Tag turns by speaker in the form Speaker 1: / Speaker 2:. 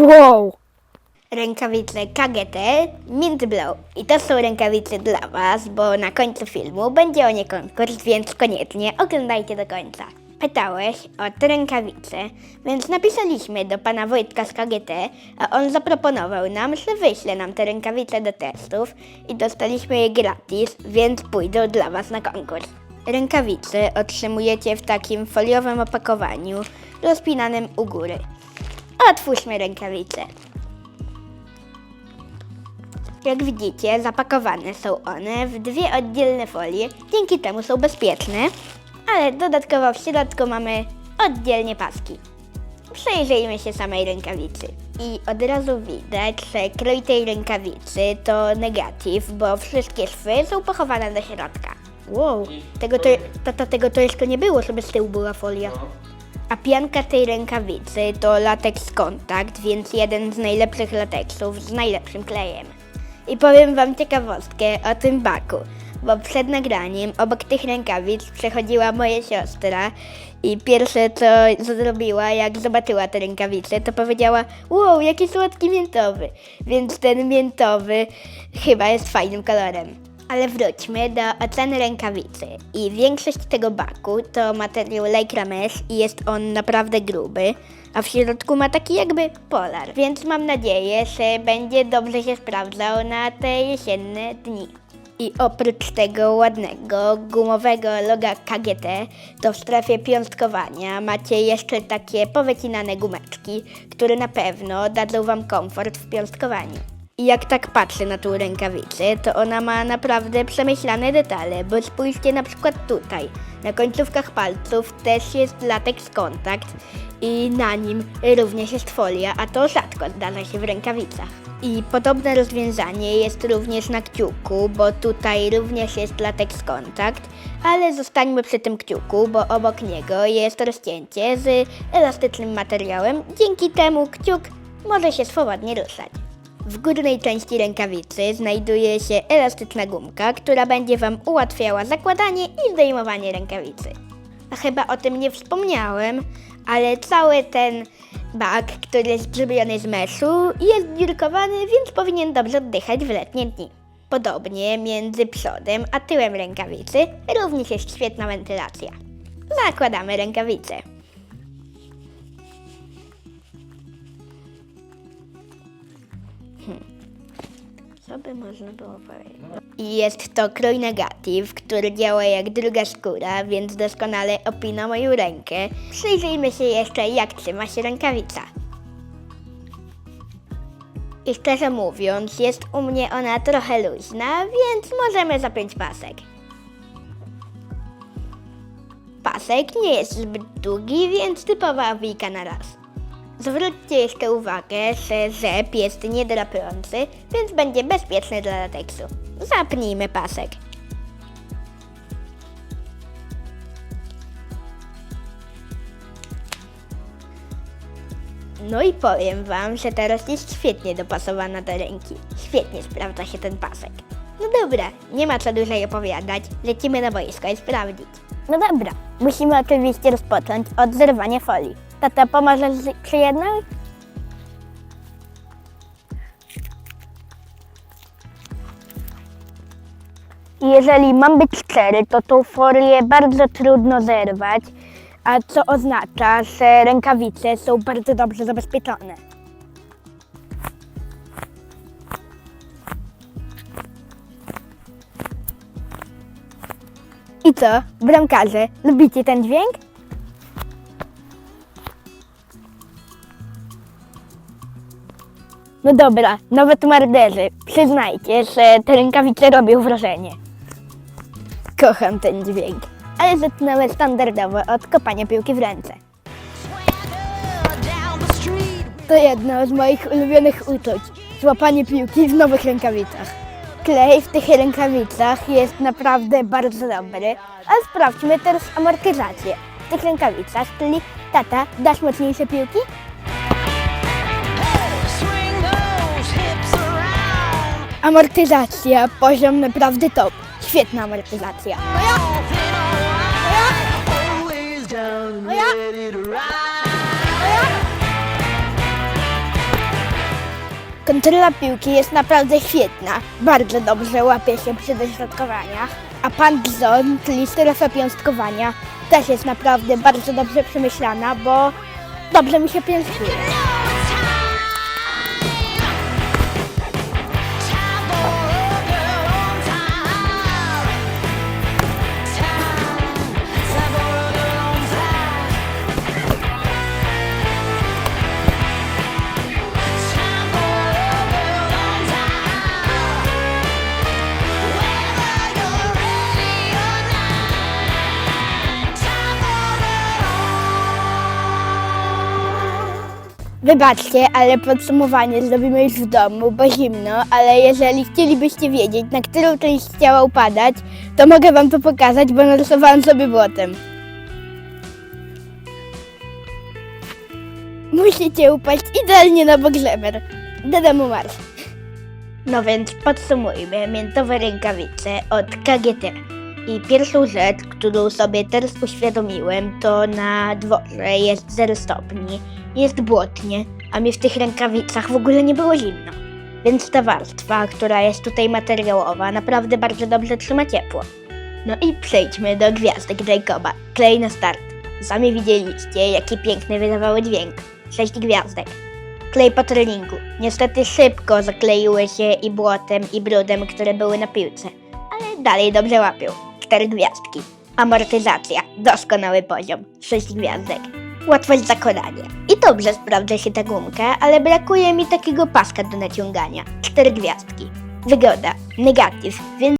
Speaker 1: Wow! Rękawice KGT Mint Blow. I to są rękawice dla Was, bo na końcu filmu będzie o nie konkurs, więc koniecznie oglądajcie do końca. Pytałeś o te rękawice, więc napisaliśmy do pana Wojtka z KGT, a on zaproponował nam, że wyśle nam te rękawice do testów i dostaliśmy je gratis, więc pójdą dla Was na konkurs. Rękawice otrzymujecie w takim foliowym opakowaniu, rozpinanym u góry. Otwórzmy rękawice. Jak widzicie, zapakowane są one w dwie oddzielne folie, dzięki temu są bezpieczne, ale dodatkowo w środku mamy oddzielnie paski. Przejrzyjmy się samej rękawicy. I od razu widać, że krój tej rękawicy to negatyw, bo wszystkie szwy są pochowane do środka. Wow, tego to, tata, tego to jeszcze nie było, żeby z tyłu była folia. A pianka tej rękawicy to lateks kontakt, więc jeden z najlepszych lateksów z najlepszym klejem. I powiem Wam ciekawostkę o tym baku, bo przed nagraniem obok tych rękawic przechodziła moja siostra i pierwsze co zrobiła, jak zobaczyła te rękawice, to powiedziała wow, jaki słodki miętowy, więc ten miętowy chyba jest fajnym kolorem. Ale wróćmy do oceny rękawicy. I większość tego baku to materiał Lycra Mesh i jest on naprawdę gruby, a w środku ma taki jakby polar, więc mam nadzieję, że będzie dobrze się sprawdzał na te jesienne dni. I oprócz tego ładnego, gumowego loga KGT, to w strefie piąstkowania macie jeszcze takie powycinane gumeczki, które na pewno dadzą Wam komfort w piąstkowaniu. I jak tak patrzę na tą rękawicę, to ona ma naprawdę przemyślane detale, bo spójrzcie na przykład tutaj. Na końcówkach palców też jest lateks kontakt i na nim również jest folia, a to rzadko zdarza się w rękawicach. I podobne rozwiązanie jest również na kciuku, bo tutaj również jest lateks kontakt, ale zostańmy przy tym kciuku, bo obok niego jest rozcięcie z elastycznym materiałem, dzięki temu kciuk może się swobodnie ruszać. W górnej części rękawicy znajduje się elastyczna gumka, która będzie Wam ułatwiała zakładanie i zdejmowanie rękawicy. A chyba o tym nie wspomniałem, ale cały ten bak, który jest zrobiony z meszu, jest dziurkowany, więc powinien dobrze oddychać w letnie dni. Podobnie między przodem a tyłem rękawicy również jest świetna wentylacja. Zakładamy rękawice. Co by można było powiedzieć? Jest to krój negatyw, który działa jak druga skóra, więc doskonale opina moją rękę. Przyjrzyjmy się jeszcze, jak trzyma się rękawica. I szczerze mówiąc, jest u mnie ona trochę luźna, więc możemy zapiąć pasek. Pasek nie jest zbyt długi, więc typowa wijka na raz. Zwróćcie jeszcze uwagę, że rzep jest niedrapujący, więc będzie bezpieczny dla lateksu. Zapnijmy pasek. No i powiem Wam, że teraz jest świetnie dopasowana do ręki. Świetnie sprawdza się ten pasek. No dobra, nie ma co dłużej opowiadać, lecimy na boisko i sprawdzić. No dobra, musimy oczywiście rozpocząć od zerwania folii. Tata, pomożesz przy jednej? Jeżeli mam być szczery, to tą folię bardzo trudno zerwać, a co oznacza, że rękawice są bardzo dobrze zabezpieczone. I co, bramkarze, lubicie ten dźwięk? No dobra, nawet marderzy, przyznajcie, że te rękawice robią wrażenie. Kocham ten dźwięk, ale zaczynamy standardowo od kopania piłki w ręce. To jedno z moich ulubionych uczuć, złapanie piłki w nowych rękawicach. Klej w tych rękawicach jest naprawdę bardzo dobry, a sprawdźmy teraz amortyzację w tych rękawicach, czyli tata, dasz mocniejsze piłki? Amortyzacja, poziom naprawdę top. Świetna amortyzacja.
Speaker 2: Ready to ride.
Speaker 1: Kontrola piłki jest naprawdę świetna. Bardzo dobrze łapie się przy dośrodkowaniach. A pan zone, czyli strefa piąstkowania, też jest naprawdę bardzo dobrze przemyślana, bo dobrze mi się pięstuje. Wybaczcie, ale podsumowanie zrobimy już w domu, bo zimno, ale jeżeli chcielibyście wiedzieć, na którą część ciała upadać, to mogę wam to pokazać, bo narysowałam sobie błotem. Musicie upaść idealnie na bok żeber. Do domu marsz. No więc podsumujmy miętowe rękawice od KGT. I pierwszą rzecz, którą sobie teraz uświadomiłem, to na dworze jest 0 stopni, jest błotnie, a mi w tych rękawicach w ogóle nie było zimno. Więc ta warstwa, która jest tutaj materiałowa, naprawdę bardzo dobrze trzyma ciepło. No i przejdźmy do gwiazdek Jacoba. Klej na start. Sami widzieliście, jaki piękny wydawały dźwięk. Sześć gwiazdek. Klej po treningu. Niestety szybko zakleiły się i błotem, i brudem, które były na piłce. Ale dalej dobrze łapią. Cztery gwiazdki. Amortyzacja. Doskonały poziom. Sześć gwiazdek. Łatwość zakładania. I dobrze sprawdza się ta gumka, ale brakuje mi takiego paska do naciągania. Cztery gwiazdki. Wygoda. Negatyw, więc